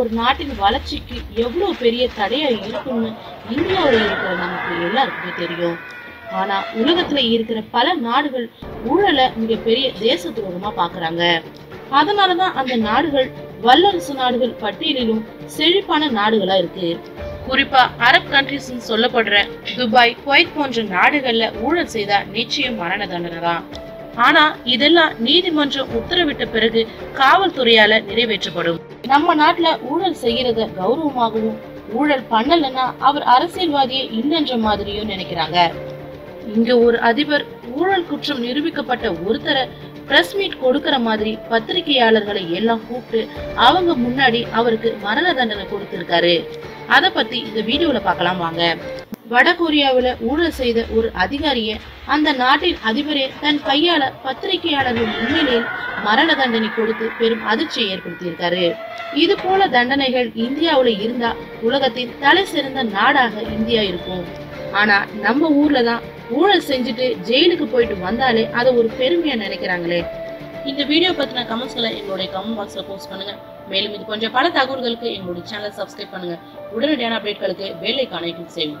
ஒரு நாட்டின் வளர்ச்சிக்கு எவ்வளவு பெரிய தடையா இருக்கும்னு இந்தியாவில் இருக்கிற நமக்கு எல்லாருக்குமே தெரியும். ஆனா உலகத்துல இருக்கிற பல நாடுகள் ஊழலை மிகப்பெரிய தேச துரோகமா பாக்குறாங்க. அதனாலதான் அந்த நாடுகள் வல்லரசு நாடுகள் பட்டியலிலும் செழிப்பான நாடுகளா இருக்கு. குறிப்பா அரப் கண்ட்ரிஸ் சொல்லப்படுற துபாய் குவைத் போன்ற நாடுகள்ல ஊழல் செய்தா நிச்சயம் மரண தண்டனை தான் ஆனா இதெல்லாம் நீதிமன்றம் உத்தரவிட்ட பிறகு காவல்துறையால நிறைவேற்றப்படும். நம்ம நாட்டுல ஊழல் செய்யறத கௌரவமாகவும் ஊழல் பண்ணலன்னா அவர் அரசியல்வாதியே இல்லைன்ற மாதிரியும் நினைக்கிறாங்க. இங்க ஒரு அதிபர் ஊழல் குற்றம் நிரூபிக்கப்பட்ட ஒருத்தரை பிரஸ் மீட் கொடுக்கற மாதிரி பத்திரிகையாளர்களை எல்லாம் கூப்பிட்டு அவங்க முன்னாடி அவருக்கு மரண தண்டனை கொடுத்திருக்காரு. அத பத்தி இந்த வீடியோல பார்க்கலாம் வாங்க. வடகொரியாவில் ஊழல் செய்த ஒரு அதிகாரியை அந்த நாட்டின் அதிபரே தன் கையால பத்திரிகையாளர்கள் முன்னிலையில் மரண தண்டனை கொடுத்து பெரும் அதிர்ச்சியை ஏற்படுத்தியிருக்காரு. இது போல தண்டனைகள் இந்தியாவில் இருந்தா உலகத்தின் தலை சிறந்த நாடாக இந்தியா இருக்கும். ஆனா நம்ம ஊர்ல தான் ஊழல் செஞ்சுட்டு ஜெயிலுக்கு போயிட்டு வந்தாலே அதை ஒரு பெருமையா நினைக்கிறாங்களே. இந்த வீடியோ பத்தின கமெண்ட்ஸ்களை எங்களுடைய கமெண்ட் பாக்ஸ்ல போஸ்ட் பண்ணுங்க. மேலும் இது போன்ற பல தகவல்களுக்கு எங்களுடைய சேனலை சப்ஸ்கிரைப் பண்ணுங்க. உடனடியான அப்டேட்களுக்கு பெல் ஐக்கானை கிளிக் செய்யும்